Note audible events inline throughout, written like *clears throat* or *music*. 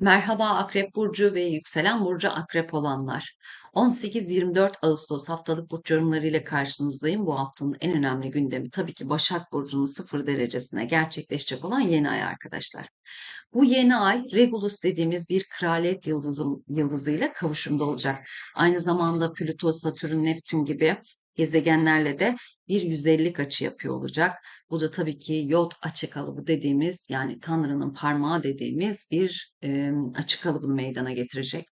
Merhaba Akrep Burcu ve yükselen burcu Akrep olanlar. 18-24 Ağustos haftalık burç yorumlarıyla karşınızdayım. Bu haftanın en önemli gündemi tabii ki Başak Burcu'nun sıfır derecesine gerçekleşecek olan yeni ay arkadaşlar. Bu yeni ay Regulus dediğimiz bir kraliyet yıldızı, yıldızıyla kavuşumda olacak. Aynı zamanda Plüto, Satürn, Neptün gibi gezegenlerle de bir 150 açı yapıyor olacak. Bu da tabii ki yod açı kalıbı dediğimiz yani Tanrı'nın parmağı dediğimiz bir e, açı kalıbını meydana getirecek.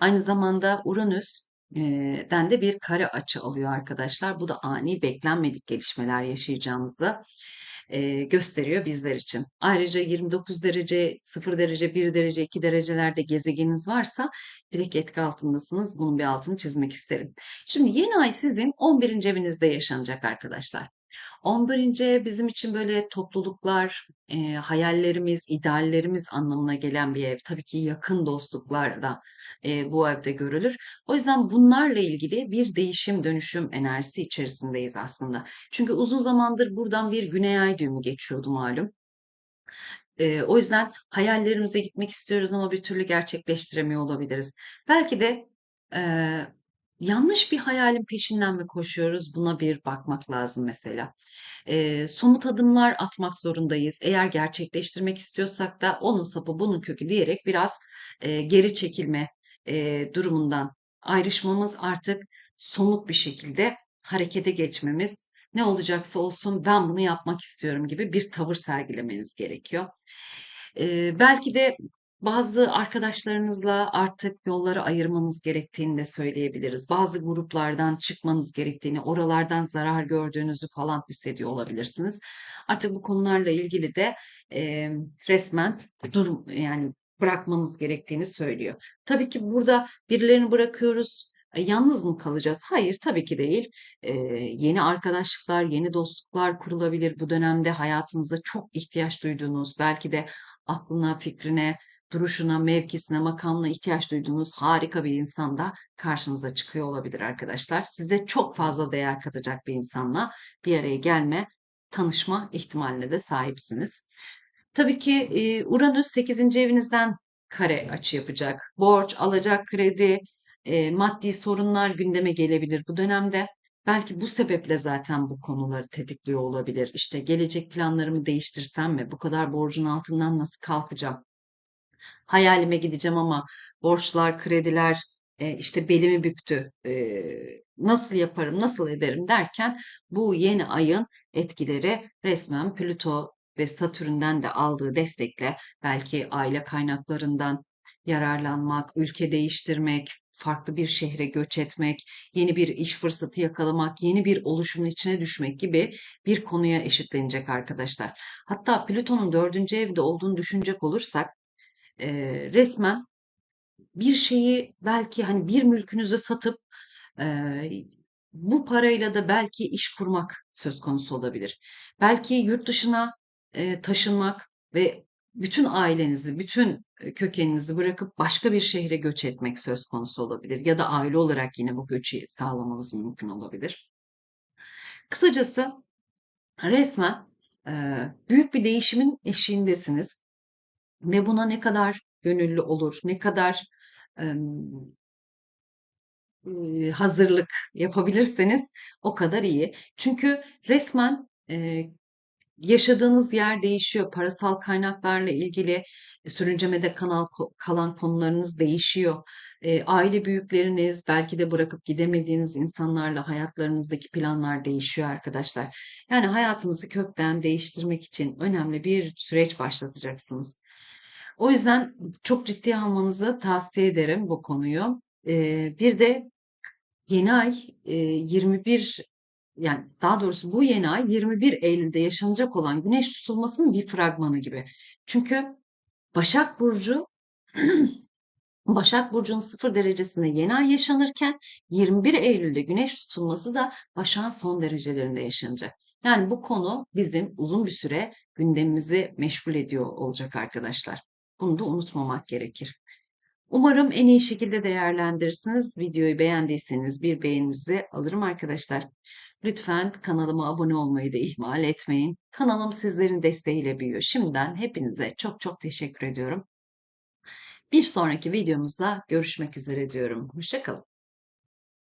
Aynı zamanda Uranüs den de bir kare açı alıyor arkadaşlar. Bu da ani beklenmedik gelişmeler yaşayacağımızı gösteriyor bizler için. Ayrıca 29 derece, 0 derece, 1 derece, 2 derecelerde gezegeniniz varsa direkt etki altındasınız. Bunun bir altını çizmek isterim. Şimdi yeni ay sizin 11. evinizde yaşanacak arkadaşlar. 11. ev bizim için böyle topluluklar, e, hayallerimiz, ideallerimiz anlamına gelen bir ev. Tabii ki yakın dostluklar da e, bu evde görülür. O yüzden bunlarla ilgili bir değişim dönüşüm enerjisi içerisindeyiz aslında. Çünkü uzun zamandır buradan bir güney ay düğümü geçiyordu malum. E, o yüzden hayallerimize gitmek istiyoruz ama bir türlü gerçekleştiremiyor olabiliriz. Belki de e, yanlış bir hayalin peşinden mi koşuyoruz? Buna bir bakmak lazım mesela. E, somut adımlar atmak zorundayız. Eğer gerçekleştirmek istiyorsak da onun sapı bunun kökü diyerek biraz e, geri çekilme e, durumundan ayrışmamız artık somut bir şekilde harekete geçmemiz ne olacaksa olsun ben bunu yapmak istiyorum gibi bir tavır sergilemeniz gerekiyor. E, belki de bazı arkadaşlarınızla artık yolları ayırmanız gerektiğini de söyleyebiliriz. Bazı gruplardan çıkmanız gerektiğini, oralardan zarar gördüğünüzü falan hissediyor olabilirsiniz. Artık bu konularla ilgili de e, resmen durum yani bırakmanız gerektiğini söylüyor. Tabii ki burada birilerini bırakıyoruz. E, yalnız mı kalacağız? Hayır, tabii ki değil. E, yeni arkadaşlıklar, yeni dostluklar kurulabilir. Bu dönemde hayatınızda çok ihtiyaç duyduğunuz, belki de aklına, fikrine, duruşuna, mevkisine, makamına ihtiyaç duyduğunuz harika bir insan da karşınıza çıkıyor olabilir arkadaşlar. Size çok fazla değer katacak bir insanla bir araya gelme, tanışma ihtimaline de sahipsiniz. Tabii ki Uranüs 8. evinizden kare açı yapacak. Borç, alacak kredi, maddi sorunlar gündeme gelebilir bu dönemde. Belki bu sebeple zaten bu konuları tetikliyor olabilir. İşte gelecek planlarımı değiştirsem mi? Bu kadar borcun altından nasıl kalkacağım? Hayalime gideceğim ama borçlar, krediler e, işte belimi büktü. E, nasıl yaparım, nasıl ederim derken bu yeni ayın etkileri resmen Plüto ve Satürn'den de aldığı destekle belki aile kaynaklarından yararlanmak, ülke değiştirmek, farklı bir şehre göç etmek, yeni bir iş fırsatı yakalamak, yeni bir oluşumun içine düşmek gibi bir konuya eşitlenecek arkadaşlar. Hatta Plüton'un dördüncü evde olduğunu düşünecek olursak e, resmen bir şeyi belki hani bir mülkünüzü satıp e, bu parayla da belki iş kurmak söz konusu olabilir. Belki yurt dışına e, taşınmak ve bütün ailenizi, bütün kökeninizi bırakıp başka bir şehre göç etmek söz konusu olabilir. Ya da aile olarak yine bu göçü sağlamanız mümkün olabilir. Kısacası resmen büyük bir değişimin eşiğindesiniz ve buna ne kadar gönüllü olur, ne kadar e, hazırlık yapabilirseniz o kadar iyi. Çünkü resmen e, yaşadığınız yer değişiyor. Parasal kaynaklarla ilgili e, sürüncemede kanal, kalan konularınız değişiyor. E, aile büyükleriniz, belki de bırakıp gidemediğiniz insanlarla hayatlarınızdaki planlar değişiyor arkadaşlar. Yani hayatınızı kökten değiştirmek için önemli bir süreç başlatacaksınız. O yüzden çok ciddi almanızı tavsiye ederim bu konuyu. Bir de yeni ay e, 21 yani daha doğrusu bu yeni ay 21 Eylül'de yaşanacak olan güneş tutulmasının bir fragmanı gibi. Çünkü Başak Burcu *clears throat* Başak Burcu'nun sıfır derecesinde yeni ay yaşanırken 21 Eylül'de güneş tutulması da Başak'ın son derecelerinde yaşanacak. Yani bu konu bizim uzun bir süre gündemimizi meşgul ediyor olacak arkadaşlar. Bunu da unutmamak gerekir. Umarım en iyi şekilde değerlendirirsiniz. Videoyu beğendiyseniz bir beğeninizi alırım arkadaşlar. Lütfen kanalıma abone olmayı da ihmal etmeyin. Kanalım sizlerin desteğiyle büyüyor. Şimdiden hepinize çok çok teşekkür ediyorum. Bir sonraki videomuzda görüşmek üzere diyorum. Hoşça kalın.